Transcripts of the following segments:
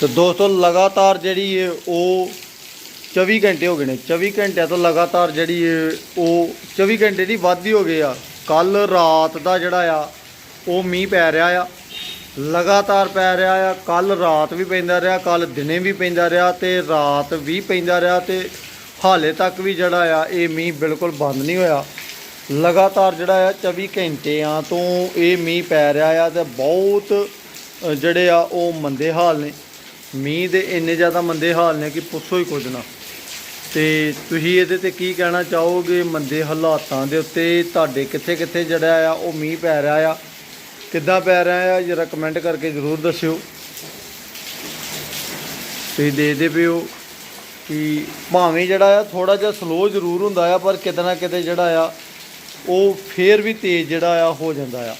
ਤੇ ਦੋਸਤੋ ਲਗਾਤਾਰ ਜਿਹੜੀ ਉਹ 24 ਘੰਟੇ ਹੋ ਗਏ ਨੇ 24 ਘੰਟਿਆਂ ਤੋਂ ਲਗਾਤਾਰ ਜਿਹੜੀ ਉਹ 24 ਘੰਟੇ ਦੀ ਵੱਧ ਹੀ ਹੋ ਗਏ ਆ। ਕੱਲ ਰਾਤ ਦਾ ਜਿਹੜਾ ਆ, ਉਹ ਮੀਂਹ ਪੈ ਰਿਹਾ ਆ। ਲਗਾਤਾਰ ਪੈ ਰਿਹਾ ਆ, ਕੱਲ ਰਾਤ ਵੀ ਪੈਂਦਾ ਰਿਹਾ, ਕੱਲ ਦਿਨੇ ਵੀ ਪੈਂਦਾ ਰਿਹਾ ਤੇ ਰਾਤ ਵੀ ਪੈਂਦਾ ਰਿਹਾ ਤੇ ਹਾਲੇ ਤੱਕ ਵੀ ਜਿਹੜਾ ਆ, ਇਹ ਮੀਂਹ ਬਿਲਕੁਲ ਬੰਦ ਨਹੀਂ ਹੋਇਆ। ਲਗਾਤਾਰ ਜਿਹੜਾ ਆ 24 ਘੰਟਿਆਂ ਤੋਂ ਇਹ ਮੀਂਹ ਪੈ ਰਿਹਾ ਆ ਤੇ ਬਹੁਤ ਜਿਹੜੇ ਆ, ਉਹ ਮੰਦੇ ਹਾਲ ਨੇ। ਮੀਂਹ ਦੇ ਇੰਨੇ ਜ਼ਿਆਦਾ ਮੰਦੇ ਹਾਲ ਨੇ ਕਿ ਪੁੱਛੋ ਹੀ ਕੁਝ ਨਾ। ਤੇ ਤੁਸੀਂ ਇਹਦੇ ਤੇ ਕੀ ਕਹਿਣਾ ਚਾਹੋਗੇ? ਮੰਦੇ ਹਾਲਾਤਾਂ ਦੇ ਉੱਤੇ ਤੁਹਾਡੇ ਕਿੱਥੇ ਕਿੱਥੇ ਜਿਹੜਾ ਆ, ਉਹ ਮੀਂਹ ਪੈ ਰਿਹਾ ਆ। ਕਿੱਦਾਂ ਪੈ ਰਿਹਾ ਆ, ਜਰਾ ਕਮੈਂਟ ਕਰਕੇ ਜ਼ਰੂਰ ਦੱਸਿਓ। ਤੁਸੀਂ ਦੇਖਦੇ ਪਿਓ ਕਿ ਭਾਵੇਂ ਜਿਹੜਾ ਆ ਥੋੜਾ ਜਿਹਾ ਸਲੋ ਜ਼ਰੂਰ ਹੁੰਦਾ ਆ, ਪਰ ਕਿਤੇ ਨਾ ਕਿਤੇ ਜਿਹੜਾ ਆ, ਉਹ ਫੇਰ ਵੀ ਤੇਜ਼ ਜਿਹੜਾ ਆ, ਹੋ ਜਾਂਦਾ ਆ।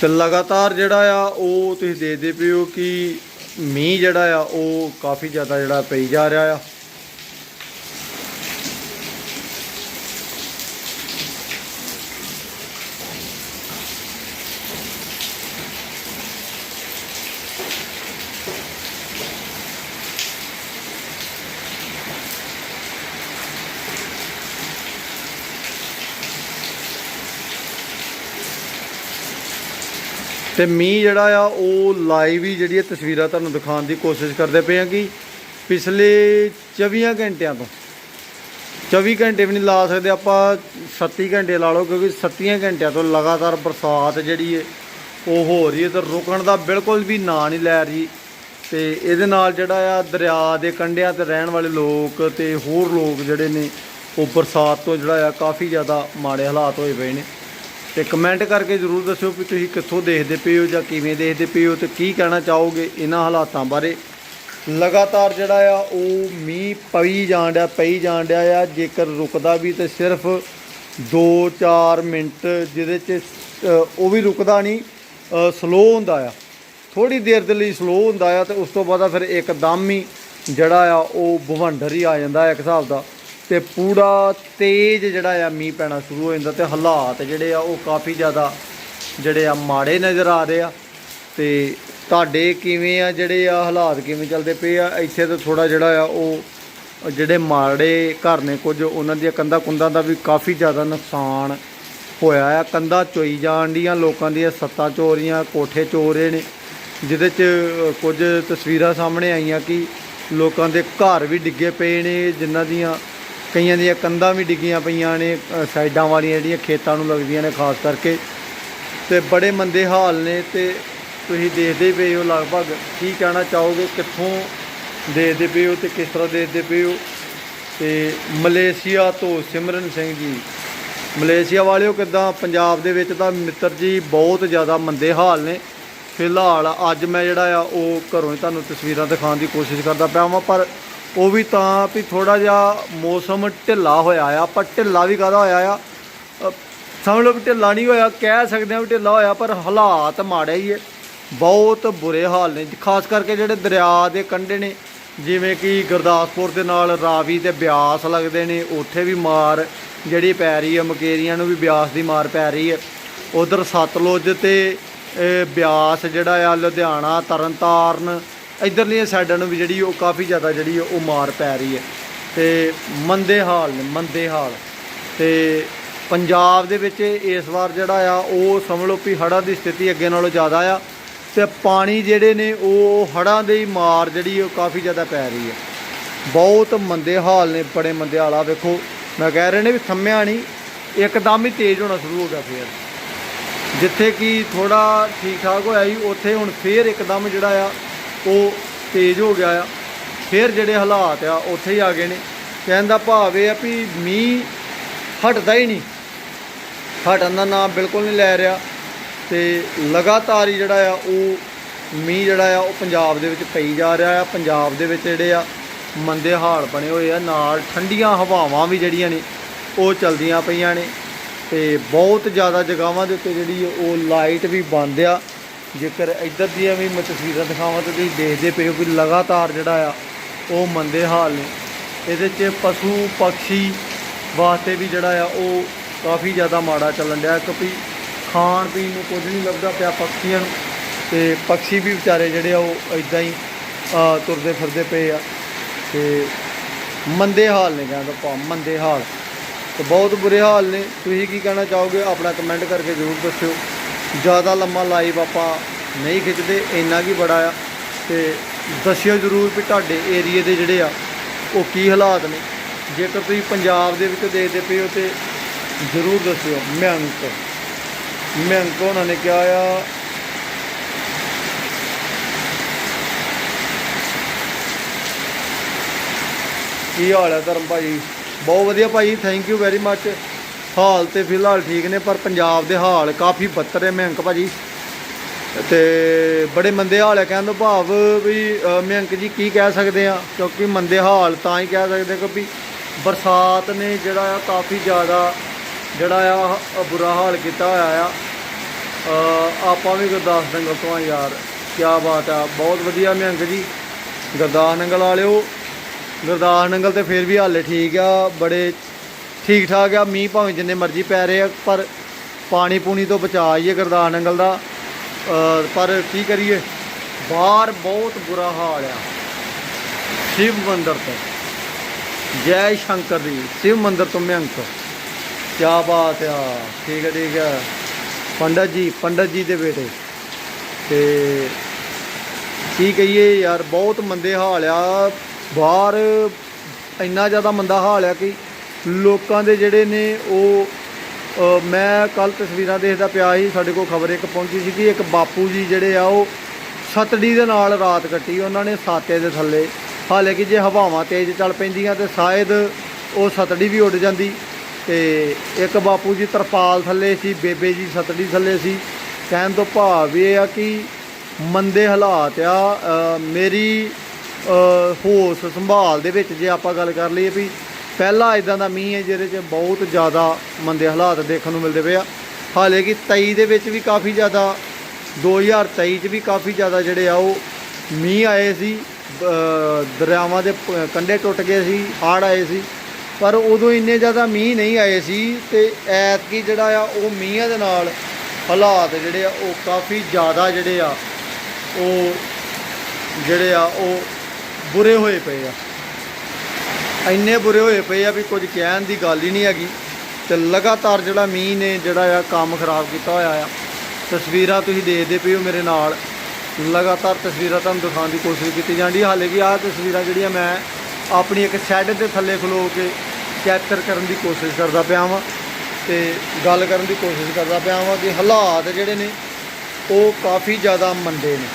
ਤੇ ਲਗਾਤਾਰ ਜਿਹੜਾ ਆ, ਉਹ ਤੁਸੀਂ ਦੇਖਦੇ ਪਿਓ ਕਿ ਮੀਂਹ ਜਿਹੜਾ ਆ, ਉਹ ਕਾਫੀ ਜ਼ਿਆਦਾ ਜਿਹੜਾ ਪਈ ਜਾ ਰਿਹਾ ਆ। ਤੇ ਮੀਂਹ ਜਿਹੜਾ ਆ, ਉਹ ਲਾਈਵ ਹੀ ਜਿਹੜੀ ਇਹ ਤਸਵੀਰਾਂ ਤੁਹਾਨੂੰ ਦਿਖਾਉਣ ਦੀ ਕੋਸ਼ਿਸ਼ ਕਰਦੇ ਪਏ ਆ ਕਿ ਪਿਛਲੇ 24 ਘੰਟਿਆਂ ਤੋਂ 24 ਘੰਟੇ ਵੀ ਨਹੀਂ ਲਾ ਸਕਦੇ ਆਪਾਂ 37 ਘੰਟੇ ਲਾ ਲਓ ਕਿਉਂਕਿ 37 ਘੰਟਿਆਂ ਤੋਂ ਲਗਾਤਾਰ ਬਰਸਾਤ ਜਿਹੜੀ ਹੈ ਉਹ ਹੋ ਰਹੀ ਹੈ ਤੇ ਰੁਕਣ ਦਾ ਬਿਲਕੁਲ ਵੀ ਨਾਂ ਨਹੀਂ ਲੈ ਰਹੀ। ਤੇ ਇਹਦੇ ਨਾਲ ਜਿਹੜਾ ਆ, ਦਰਿਆ ਦੇ ਕੰਢਿਆਂ ਤੇ ਰਹਿਣ ਵਾਲੇ ਲੋਕ ਤੇ ਹੋਰ ਲੋਕ ਜਿਹੜੇ ਨੇ, ਉਹ ਬਰਸਾਤ ਤੋਂ ਜਿਹੜਾ ਆ, ਕਾਫੀ ਜ਼ਿਆਦਾ ਮਾੜੇ ਹਾਲਾਤ ਹੋਏ ਪਏ ਨੇ। ਤੇ ਕਮੈਂਟ ਕਰਕੇ ਜਰੂਰ ਦੱਸਿਓ ਕਿ ਤੁਸੀਂ ਕਿੱਥੋਂ ਦੇਖਦੇ ਪਏ ਹੋ ਜਾਂ ਕਿਵੇਂ ਦੇਖਦੇ ਪਏ ਹੋ ਤੇ ਕੀ ਕਹਿਣਾ ਚਾਹੋਗੇ ਇਹਨਾਂ ਹਾਲਾਤਾਂ ਬਾਰੇ। ਲਗਾਤਾਰ ਜਿਹੜਾ ਆ, ਉਹ ਮੀਂਹ ਪਈ ਜਾਣ ਡਿਆ, ਪਈ ਜਾਣ ਡਿਆ ਆ। ਜੇਕਰ ਰੁਕਦਾ ਵੀ ਤੇ ਸਿਰਫ 2-4 ਮਿੰਟ ਜਿਹਦੇ ਚ ਉਹ ਵੀ ਰੁਕਦਾ ਨਹੀਂ ਸਲੋ ਹੁੰਦਾ ਆ। ਥੋੜੀ ਦੇਰ ਦੇ ਲਈ ਸਲੋ ਹੁੰਦਾ ਆ ਤੇ ਉਸ ਤੋਂ ਬਾਅਦ ਫਿਰ ਇੱਕਦਮ ਹੀ ਜਿਹੜਾ ਆ, ਉਹ ਭਵੰਡਰ ਹੀ ਆ ਜਾਂਦਾ ਇੱਕ ਹਿਸਾਬ ਦਾ। ਤੇ ਪੂਰਾ ਤੇਜ਼ ਜਿਹੜਾ ਆ ਮੀਂਹ ਪੈਣਾ ਸ਼ੁਰੂ ਹੋ ਜਾਂਦਾ ਤੇ ਹਾਲਾਤ ਜਿਹੜੇ ਆ ਉਹ ਕਾਫੀ ਜ਼ਿਆਦਾ ਜਿਹੜੇ ਆ ਮਾੜੇ ਨਜ਼ਰ ਆ ਰਹੇ ਆ। ਤੇ ਤੁਹਾਡੇ ਕਿਵੇਂ ਆ ਜਿਹੜੇ ਆ ਹਾਲਾਤ ਕਿਵੇਂ ਚੱਲਦੇ ਪਏ ਆ? ਇੱਥੇ ਤਾਂ ਥੋੜਾ ਜਿਹੜਾ ਆ ਉਹ ਜਿਹੜੇ ਮਾੜੇ ਘਰ ਨੇ ਕੁਝ, ਉਹਨਾਂ ਦੀਆਂ ਕੰਧਾਂ ਕੁੰਧਾਂ ਦਾ ਵੀ ਕਾਫੀ ਜ਼ਿਆਦਾ ਨੁਕਸਾਨ ਹੋਇਆ ਆ। ਕੰਧਾਂ ਚੋਈ ਜਾਣ ਦੀਆਂ ਲੋਕਾਂ ਦੀਆਂ ਸੱਤਾਂ ਚੋਰੀਆਂ, ਕੋਠੇ ਚੋਰੇ ਨੇ, ਜਿਹਦੇ 'ਚ ਕੁਝ ਤਸਵੀਰਾਂ ਸਾਹਮਣੇ ਆਈਆਂ ਕਿ ਲੋਕਾਂ ਦੇ ਘਰ ਵੀ ਡਿੱਗੇ ਪਏ ਨੇ, ਜਿਨ੍ਹਾਂ ਦੀਆਂ ਕਈਆਂ ਦੀਆਂ ਕੰਧਾਂ ਵੀ ਡਿੱਗੀਆਂ ਪਈਆਂ ਨੇ ਸਾਈਡਾਂ ਵਾਲੀਆਂ ਜਿਹੜੀਆਂ ਖੇਤਾਂ ਨੂੰ ਲੱਗਦੀਆਂ ਨੇ ਖਾਸ ਕਰਕੇ। ਤੇ ਬੜੇ ਮੰਦੇ ਹਾਲ ਨੇ ਤੇ ਤੁਸੀਂ ਦੇਖਦੇ ਪਏ ਹੋ ਲਗਭਗ ਕੀ ਕਹਿਣਾ ਚਾਹੋਗੇ, ਕਿੱਥੋਂ ਦੇਖਦੇ ਪਏ ਹੋ ਤੇ ਕਿਸ ਤਰ੍ਹਾਂ ਦੇਖਦੇ ਪਏ ਹੋ? ਤੇ ਮਲੇਸ਼ੀਆ ਤੋਂ ਸਿਮਰਨ ਸਿੰਘ ਜੀ, ਮਲੇਸ਼ੀਆ ਵਾਲਿਓ ਕਿਦਾਂ? ਪੰਜਾਬ ਦੇ ਵਿੱਚ ਤਾਂ ਮਿੱਤਰ ਜੀ ਬਹੁਤ ਜ਼ਿਆਦਾ ਮੰਦੇ ਹਾਲ ਨੇ। ਫਿਲਹਾਲ ਅੱਜ ਮੈਂ ਜਿਹੜਾ ਆ, ਉਹ ਘਰੋਂ ਹੀ ਤੁਹਾਨੂੰ ਤਸਵੀਰਾਂ ਦਿਖਾਉਣ ਦੀ ਕੋਸ਼ਿਸ਼ ਕਰਦਾ ਪਿਆ ਵਾਂ, ਪਰ ਉਹ ਵੀ ਤਾਂ ਵੀ ਥੋੜਾ ਜਿਹਾ ਮੌਸਮ ਢਿੱਲਾ ਹੋਇਆ ਆ ਪਰ ਢਿੱਲਾ ਵੀ ਕਾਹਦਾ ਹੋਇਆ ਆ? ਸਮਝ ਲਓ ਵੀ ਢਿੱਲਾ ਨਹੀਂ ਹੋਇਆ, ਕਹਿ ਸਕਦੇ ਆ ਵੀ ਢਿੱਲਾ ਹੋਇਆ, ਪਰ ਹਾਲਾਤ ਮਾੜੇ ਹੀ ਹੈ ਬਹੁਤ ਬੁਰੇ ਹਾਲ ਨੇ, ਖਾਸ ਕਰਕੇ ਜਿਹੜੇ ਦਰਿਆ ਦੇ ਕੰਢੇ ਨੇ, ਜਿਵੇਂ ਕਿ ਗੁਰਦਾਸਪੁਰ ਦੇ ਨਾਲ ਰਾਵੀ ਤੇ ਬਿਆਸ ਲੱਗਦੇ ਨੇ, ਉੱਥੇ ਵੀ ਮਾਰ ਜਿਹੜੀ ਪੈ ਰਹੀ ਹੈ ਮਕੇਰੀਆਂ ਨੂੰ ਵੀ ਬਿਆਸ ਦੀ ਮਾਰ ਪੈ ਰਹੀ ਹੈ ਉਧਰ ਸਤਲੁਜ ਤੇ ਬਿਆਸ ਜਿਹੜਾ ਆ, ਲੁਧਿਆਣਾ, ਤਰਨਤਾਰਨ ਇਧਰਲੀਆਂ ਸਾਈਡਾਂ ਨੂੰ ਵੀ ਜਿਹੜੀ ਉਹ ਕਾਫੀ ਜ਼ਿਆਦਾ ਜਿਹੜੀ ਉਹ ਮਾਰ ਪੈ ਰਹੀ ਹੈ। ਤੇ ਮੰਦੇ ਹਾਲ ਨੇ, ਮੰਦੇ ਹਾਲ। ਤੇ ਪੰਜਾਬ ਦੇ ਵਿੱਚ ਇਸ ਵਾਰ ਜਿਹੜਾ ਆ, ਉਹ ਸਮਝ ਲਓ ਵੀ ਹੜ੍ਹਾਂ ਦੀ ਸਥਿਤੀ ਅੱਗੇ ਨਾਲੋਂ ਜ਼ਿਆਦਾ ਆ ਤੇ ਪਾਣੀ ਜਿਹੜੇ ਨੇ, ਉਹ ਹੜ੍ਹਾਂ ਦੇ ਹੀ ਮਾਰ ਜਿਹੜੀ ਉਹ ਕਾਫੀ ਜ਼ਿਆਦਾ ਪੈ ਰਹੀ ਹੈ। ਬਹੁਤ ਮੰਦੇ ਹਾਲ ਨੇ, ਬੜੇ ਮੰਦੇ ਹਾਲ। ਆ ਵੇਖੋ, ਮੈਂ ਕਹਿ ਰਹੇ ਨੇ ਵੀ ਥੰਮਿਆ ਨਹੀਂ, ਇੱਕਦਮ ਹੀ ਤੇਜ਼ ਹੋਣਾ ਸ਼ੁਰੂ ਹੋ ਗਿਆ ਫੇਰ। ਜਿੱਥੇ ਕਿ ਥੋੜਾ ਠੀਕ ਠਾਕ ਹੋਇਆ ਸੀ, ਉੱਥੇ ਹੁਣ ਫੇਰ ਇੱਕਦਮ ਜਿਹੜਾ ਆ ਉਹ ਤੇਜ਼ ਹੋ ਗਿਆ ਆ। ਫਿਰ ਜਿਹੜੇ ਹਾਲਾਤ ਆ, ਉੱਥੇ ਹੀ ਆ ਗਏ ਨੇ। ਕਹਿਣ ਦਾ ਭਾਵ ਇਹ ਆ ਵੀ ਮੀਂਹ ਹਟਦਾ ਹੀ ਨਹੀਂ। ਹਟਣ ਦਾ ਨਾਮ ਬਿਲਕੁਲ ਨਹੀਂ ਲੈ ਰਿਹਾ। ਤੇ ਲਗਾਤਾਰ ਹੀ ਜਿਹੜਾ ਆ, ਉਹ ਮੀਂਹ ਜਿਹੜਾ ਆ, ਉਹ ਪੰਜਾਬ ਦੇ ਵਿੱਚ ਪਈ ਜਾ ਰਿਹਾ ਆ। ਪੰਜਾਬ ਦੇ ਵਿੱਚ ਜਿਹੜੇ ਆ, ਮੰਦੇ ਹਾਲ ਬਣੇ ਹੋਏ ਆ। ਨਾਲ ਠੰਡੀਆਂ ਹਵਾਵਾਂ ਵੀ ਜਿਹੜੀਆਂ ਨੇ, ਉਹ ਚਲਦੀਆਂ ਪਈਆਂ ਨੇ। ਤੇ ਬਹੁਤ ਜ਼ਿਆਦਾ ਜਗ੍ਹਾਵਾਂ ਦੇ ਉੱਤੇ ਜਿਹੜੀ ਉਹ ਲਾਈਟ ਵੀ ਬੰਦ ਆ। ਜੇਕਰ ਇੱਧਰ ਦੀਆਂ ਵੀ ਮੈਂ ਤਸਵੀਰਾਂ ਦਿਖਾਵਾਂ ਤਾਂ ਤੁਸੀਂ ਦੇਖਦੇ ਪਏ ਹੋ ਕਿ ਲਗਾਤਾਰ ਜਿਹੜਾ ਆ, ਉਹ ਮੰਦੇ ਹਾਲ ਨੇ। ਇਹਦੇ 'ਚ ਪਸ਼ੂ ਪੰਛੀ ਵਾਸਤੇ ਵੀ ਜਿਹੜਾ ਆ, ਉਹ ਕਾਫੀ ਜ਼ਿਆਦਾ ਮਾੜਾ ਚੱਲਣ ਡਿਆ। ਕਿਉਂਕਿ ਖਾਣ ਪੀਣ ਨੂੰ ਕੁਝ ਨਹੀਂ ਲੱਭਦਾ ਪਿਆ ਪੰਛੀਆਂ ਨੂੰ। ਤੇ ਪੰਛੀ ਵੀ ਵਿਚਾਰੇ ਜਿਹੜੇ ਆ, ਉਹ ਇਦਾਂ ਹੀ ਤੁਰਦੇ ਫਿਰਦੇ ਪਏ ਆ। ਤੇ ਮੰਦੇ ਹਾਲ ਨੇ ਕਹਿੰਦਾ ਪਾ ਮੰਦੇ ਹਾਲ। ਤੇ ਬਹੁਤ ਬੁਰੇ ਹਾਲ ਨੇ। ਤੁਸੀਂ ਕੀ ਕਹਿਣਾ ਚਾਹੋਗੇ? ਆਪਣਾ ਕਮੈਂਟ ਕਰਕੇ ਜ਼ਰੂਰ ਦੱਸਿਓ। ਜ਼ਿਆਦਾ ਲੰਮਾ ਲਾਈਵ ਆਪਾਂ ਨਹੀਂ ਖਿੱਚਦੇ, ਇੰਨਾ ਕੀ ਬੜਾ ਆ। ਤੇ ਦੱਸਿਓ ਜ਼ਰੂਰ ਵੀ ਤੁਹਾਡੇ ਏਰੀਏ ਦੇ ਜਿਹੜੇ ਆ, ਉਹ ਕੀ ਹਾਲਾਤ ਨੇ। ਜੇਕਰ ਤੁਸੀਂ ਪੰਜਾਬ ਦੇ ਵਿੱਚ ਦੇਖਦੇ ਪਏ ਹੋ ਤੇ ਜ਼ਰੂਰ ਦੱਸਿਓ। ਮਿਹਨਤ ਮਿਹਨਤ ਉਹਨਾਂ ਨੇ ਕਿਹਾ ਆ, ਕੀ ਹਾਲ ਹੈ ਧਰਮ ਭਾਈ? ਬਹੁਤ ਵਧੀਆ ਭਾਈ ਥੈਂਕ ਯੂ ਵੈਰੀ ਮੱਚ ਹਾਲ ਤੇ ਫਿਲਹਾਲ ਠੀਕ ਨੇ ਪਰ ਪੰਜਾਬ ਦੇ ਹਾਲ ਕਾਫੀ ਬੱਤਰ ਹੈ ਮਿਹੰਕ ਭਾਜੀ। ਤੇ ਬੜੇ ਮੰਦੇ ਹਾਲ ਹੈ ਕਹਿਣ ਦਾ ਭਾਵ ਵੀ ਅ, ਜੀ ਕੀ ਕਹਿ ਸਕਦੇ ਆ ਕਿਉਂਕਿ ਮੰਦੇ ਹਾਲ ਤਾਂ ਹੀ ਕਹਿ ਸਕਦੇ ਕਿਉਂਕਿ ਬਰਸਾਤ ਨੇ ਜਿਹੜਾ ਆ ਕਾਫੀ ਜ਼ਿਆਦਾ ਜਿਹੜਾ ਆ ਬੁਰਾ ਹਾਲ ਕੀਤਾ ਹੋਇਆ ਆ। ਆਪਾਂ ਵੀ ਗੁਰਦਾਸ ਨੰਗਲ ਤੋਂ ਆ ਯਾਰ ਕੀ ਬਾਤ ਆ ਬਹੁਤ ਵਧੀਆ ਮਿਹੰਕ ਜੀ। ਗੁਰਦਾਸ ਨੰਗਲ ਵਾਲਿਓ ਗੁਰਦਾਸ ਨੰਗਲ ਤੇ ਫਿਰ ਵੀ ਹਾਲੇ ਠੀਕ ਆ ਬੜੇ ਠੀਕ ਠਾਕ ਆ, ਮੀਂਹ ਭਾਵੇਂ ਜਿੰਨੇ ਮਰਜ਼ੀ ਪੈ ਰਹੇ ਆ, ਪਰ ਪਾਣੀ ਪੂਣੀ ਤੋਂ ਬਚਾ ਹੀ ਹੈ ਗੁਰਦਾਸ ਨੰਗਲ ਦਾ ਪਰ ਕੀ ਕਰੀਏ? ਬਾਹਰ ਬਹੁਤ ਬੁਰਾ ਹਾਲ ਆ। ਸ਼ਿਵ ਮੰਦਰ ਤੋਂ। ਜੈ ਸ਼ੰਕਰ ਜੀ ਸ਼ਿਵ ਮੰਦਰ ਤੋਂ ਮਿਹੰਕ ਕੀ ਬਾਤ ਆ, ਠੀਕ ਹੈ ਠੀਕ ਹੈ ਪੰਡਤ ਜੀ ਪੰਡਤ ਜੀ ਦੇ ਬੇਟੇ। ਤੇ ਕੀ ਕਹੀਏ ਯਾਰ, ਬਹੁਤ ਮੰਦੇ ਹਾਲ ਆ। ਬਾਹਰ ਇੰਨਾ ਜ਼ਿਆਦਾ ਮੰਦਾ ਹਾਲ ਆ ਕਿ ਲੋਕਾਂ ਦੇ ਜਿਹੜੇ ਨੇ ਉਹ ਮੈਂ ਕੱਲ ਤਸਵੀਰਾਂ ਦੇਖਦਾ ਪਿਆ ਸੀ, ਸਾਡੇ ਕੋਲ ਖਬਰ ਇੱਕ ਪਹੁੰਚੀ ਸੀ ਕਿ ਇੱਕ ਬਾਪੂ ਜੀ ਜਿਹੜੇ ਆ ਉਹ ਸਤੜੀ ਦੇ ਨਾਲ ਰਾਤ ਕੱਟੀ, ਉਹਨਾਂ ਨੇ ਸਾਤੇ ਦੇ ਥੱਲੇ। ਹਾਲੇ ਕਿ ਜੇ ਹਵਾਵਾਂ ਤੇਜ਼ ਚੱਲ ਪੈਂਦੀਆਂ ਤੇ ਸ਼ਾਇਦ ਉਹ ਸਤੜੀ ਵੀ ਉੱਡ ਜਾਂਦੀ। ਤੇ ਇੱਕ ਬਾਪੂ ਜੀ ਤਰਪਾਲ ਥੱਲੇ ਸੀ, ਬੇਬੇ ਜੀ ਸਤੜੀ ਥੱਲੇ ਸੀ। ਕਹਿਣ ਤੋਂ ਭਾਵ ਇਹ ਆ ਕਿ ਮੰਦੇ ਹਾਲਾਤ ਆ ਮੇਰੀ ਹੋਸ਼ ਸੰਭਾਲ ਦੇ ਵਿੱਚ ਜੇ ਆਪਾਂ ਗੱਲ ਕਰ ਲਈਏ ਵੀ ਪਹਿਲਾ ਇਦਾਂ ਦਾ ਮੀਂਹ ਹੈ ਜਿਹਦੇ 'ਚ ਬਹੁਤ ਜ਼ਿਆਦਾ ਮੰਦੇ ਹਾਲਾਤ ਦੇਖਣ ਨੂੰ ਮਿਲਦੇ ਪਏ ਆ। ਹਾਲੇ ਕਿ 23 ਦੇ ਵਿੱਚ ਵੀ ਕਾਫੀ ਜ਼ਿਆਦਾ 2023 'ਚ ਵੀ ਕਾਫੀ ਜ਼ਿਆਦਾ ਜਿਹੜੇ ਆ ਉਹ ਮੀਂਹ ਆਏ ਸੀ। ਦਰਿਆਵਾਂ ਦੇ ਪ- ਕੰਢੇ ਟੁੱਟ ਗਏ ਸੀ ਹੜ੍ਹ ਆਏ ਸੀ। ਪਰ ਉਦੋਂ ਇੰਨੇ ਜ਼ਿਆਦਾ ਮੀਂਹ ਨਹੀਂ ਆਏ ਸੀ ਤੇ ਐਤਕੀ ਜਿਹੜਾ ਆ ਉਹ ਮੀਂਹਾਂ ਦੇ ਨਾਲ ਹਾਲਾਤ ਜਿਹੜੇ ਆ ਉਹ ਕਾਫੀ ਜ਼ਿਆਦਾ ਜਿਹੜੇ ਆ, ਉਹ ਜਿਹੜੇ ਆ ਉਹ ਬੁਰੇ ਹੋਏ ਪਏ ਆ। ਇੰਨੇ ਬੁਰੇ ਹੋਏ ਪਏ ਆ ਵੀ ਕੁਝ ਕਹਿਣ ਦੀ ਗੱਲ ਹੀ ਨਹੀਂ ਹੈਗੀ। ਤੇ ਲਗਾਤਾਰ ਜਿਹੜਾ ਮੀਂਹ ਨੇ ਜਿਹੜਾ ਆ ਕੰਮ ਖਰਾਬ ਕੀਤਾ ਹੋਇਆ ਆ, ਤਸਵੀਰਾਂ ਤੁਸੀਂ ਦੇਖਦੇ ਪਏ ਹੋ ਮੇਰੇ ਨਾਲ। ਲਗਾਤਾਰ ਤਸਵੀਰਾਂ ਤੁਹਾਨੂੰ ਦਿਖਾਉਣ ਦੀ ਕੋਸ਼ਿਸ਼ ਕੀਤੀ ਜਾਂਦੀ ਹੈ ਹਾਲੇ ਕਿ ਆਹ ਤਸਵੀਰਾਂ ਜਿਹੜੀਆਂ ਮੈਂ ਆਪਣੀ ਇੱਕ ਸ਼ੈੱਡ ਦੇ ਥੱਲੇ ਖਲੋ ਕੇ ਕੈਪਚਰ ਕਰਨ ਦੀ ਕੋਸ਼ਿਸ਼ ਕਰਦਾ ਪਿਆ ਵਾਂ ਤੇ ਗੱਲ ਕਰਨ ਦੀ ਕੋਸ਼ਿਸ਼ ਕਰਦਾ ਪਿਆ ਵਾਂ ਕਿ ਹਾਲਾਤ ਜਿਹੜੇ ਨੇ ਉਹ ਕਾਫੀ ਜ਼ਿਆਦਾ ਮੰਦੇ ਨੇ।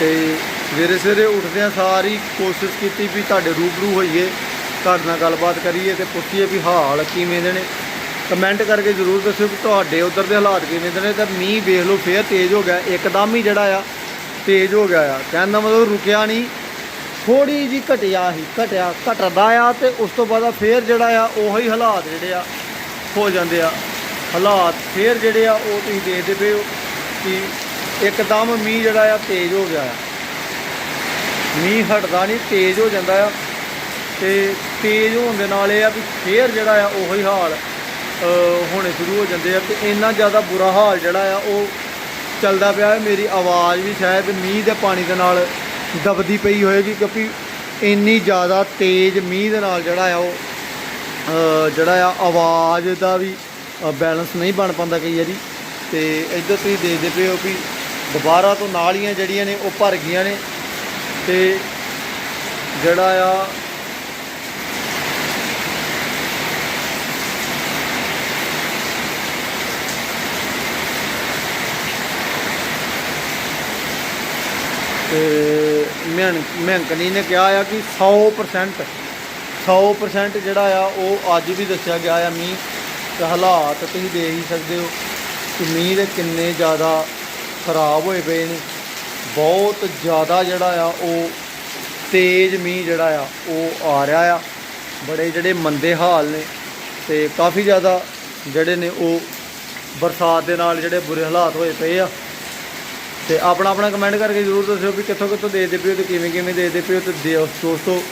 ਤੇ ਸਵੇਰੇ ਸਵੇਰੇ ਉੱਠਦਿਆਂ ਸਾਰੀ ਕੋਸ਼ਿਸ਼ ਕੀਤੀ ਵੀ ਤੁਹਾਡੇ ਰੂਬਰੂ ਹੋਈਏ, ਤੁਹਾਡੇ ਨਾਲ ਗੱਲਬਾਤ ਕਰੀਏ ਤੇ ਪੁੱਛੀਏ ਵੀ ਹਾਲ ਕਿਵੇਂ ਦੇ ਨੇ। ਕਮੈਂਟ ਕਰਕੇ ਜ਼ਰੂਰ ਦੱਸਿਓ ਕਿ ਤੁਹਾਡੇ ਉਧਰ ਦੇ ਹਾਲਾਤ ਕਿਵੇਂ ਦੇ ਨੇ ਤੇ ਮੀਂਹ ਵੇਖ ਲਓ, ਫੇਰ ਤੇਜ਼ ਹੋ ਗਿਆ। ਇੱਕਦਮ ਹੀ ਜਿਹੜਾ ਆ, ਤੇਜ਼ ਹੋ ਗਿਆ ਆ। ਕਹਿਣ ਦਾ ਮਤਲਬ ਰੁਕਿਆ ਨਹੀਂ। ਥੋੜੀ ਜੀ ਘਟਿਆ ਹੀ, ਘਟਿਆ, ਘਟਦਾ ਆ ਤੇ ਉਸ ਤੋਂ ਬਾਅਦ ਫੇਰ ਜਿਹੜਾ ਆ, ਉਹੀ ਹਾਲਾਤ ਜਿਹੜੇ ਆ, ਹੋ ਜਾਂਦੇ ਆ। ਹਾਲਾਤ ਫੇਰ ਜਿਹੜੇ ਆ, ਉਹ ਤੁਸੀਂ ਦੇਖਦੇ ਪਏ ਹੋ ਕਿ ਇੱਕਦਮ ਮੀਂਹ ਜਿਹੜਾ ਆ, ਤੇਜ਼ ਹੋ ਗਿਆ ਆ। ਮੀਂਹ ਹਟਦਾ ਨਹੀਂ, ਤੇਜ਼ ਹੋ ਜਾਂਦਾ ਆ। ਤੇ ਤੇਜ਼ ਹੋਣ ਦੇ ਨਾਲ ਇਹ ਆ ਵੀ ਫੇਰ ਜਿਹੜਾ ਆ, ਉਹੀ ਹਾਲ ਹੋਣੇ ਸ਼ੁਰੂ ਹੋ ਜਾਂਦੇ ਆ। ਤੇ ਇੰਨਾ ਜ਼ਿਆਦਾ ਬੁਰਾ ਹਾਲ ਜਿਹੜਾ ਆ, ਉਹ ਚੱਲਦਾ ਪਿਆ ਹੈ। ਮੇਰੀ ਆਵਾਜ਼ ਵੀ ਸ਼ਾਇਦ ਮੀਂਹ ਦੇ ਪਾਣੀ ਦੇ ਨਾਲ ਦਬਦੀ ਪਈ ਹੋਏਗੀ, ਕਿਉਂਕਿ ਇੰਨੀ ਜ਼ਿਆਦਾ ਤੇਜ਼ ਮੀਂਹ ਦੇ ਨਾਲ ਜਿਹੜਾ ਆ, ਉਹ ਜਿਹੜਾ ਆ, ਆਵਾਜ਼ ਦਾ ਵੀ ਬੈਲੈਂਸ ਨਹੀਂ ਬਣ ਪਾਉਂਦਾ ਕਈ ਵਾਰੀ। ਤੇ ਇੱਧਰ ਤੁਸੀਂ ਦੇਖਦੇ ਪਏ ਹੋ ਵੀ ਦੁਬਾਰਾ ਤੋਂ ਨਾਲੀਆਂ ਜਿਹੜੀਆਂ ਨੇ, ਉਹ ਭਰ ਗਈਆਂ ਨੇ। ਤੇ ਜਿਹੜਾ ਆ ਤੇ ਮਿਹਨ ਨੇ ਕਿਹਾ ਆ ਕਿ 100% 100% ਜਿਹੜਾ ਆ ਉਹ ਅੱਜ ਵੀ ਦੱਸਿਆ ਗਿਆ ਆ ਮੀਂਹ, ਤੇ ਹਾਲਾਤ ਤੁਸੀਂ ਦੇਖ ਹੀ ਸਕਦੇ ਹੋ ਕਿ ਮੀਂਹ ਦੇ ਕਿੰਨੇ ਜ਼ਿਆਦਾ ਖਰਾਬ ਹੋਏ ਪਏ ਨੇ। ਬਹੁਤ ਜ਼ਿਆਦਾ ਜਿਹੜਾ ਆ, ਉਹ ਤੇਜ਼ ਮੀਂਹ ਜਿਹੜਾ ਆ, ਉਹ ਆ ਰਿਹਾ ਆ। ਬੜੇ ਜਿਹੜੇ ਮੰਦੇ ਹਾਲ ਨੇ ਤੇ ਕਾਫੀ ਜ਼ਿਆਦਾ ਜਿਹੜੇ ਨੇ ਉਹ ਬਰਸਾਤ ਦੇ ਨਾਲ ਜਿਹੜੇ ਬੁਰੇ ਹਾਲਾਤ ਹੋਏ ਪਏ ਆ। ਤੇ ਆਪਣਾ ਆਪਣਾ ਕਮੈਂਟ ਕਰਕੇ ਜਰੂਰ ਦੱਸਿਓ ਵੀ ਕਿੱਥੋਂ ਕਿੱਥੋਂ ਦੇਖਦੇ ਪਿਓ ਤੇ ਕਿਵੇਂ ਕਿਵੇਂ ਦੇਖਦੇ ਪਿਓ ਤੇ ਦਿਓ- ਦੋਸਤੋ,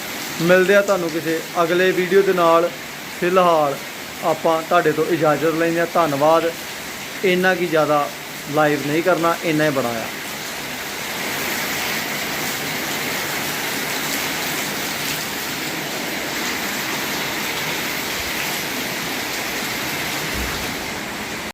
ਮਿਲਦੇ ਆ ਤੁਹਾਨੂੰ ਕਿਸੇ ਅਗਲੇ ਵੀਡੀਓ ਦੇ ਨਾਲ। ਫਿਲਹਾਲ ਆਪਾਂ ਤੁਹਾਡੇ ਤੋਂ ਇਜਾਜ਼ਤ ਲੈਂਦੇ ਆ ਧੰਨਵਾਦ। ਇੰਨਾ ਕੀ ਜ਼ਿਆਦਾ ਲਾਈਵ ਨਹੀਂ ਕਰਨਾ, ਇੰਨਾ ਹੀ ਬੜਾ ਆ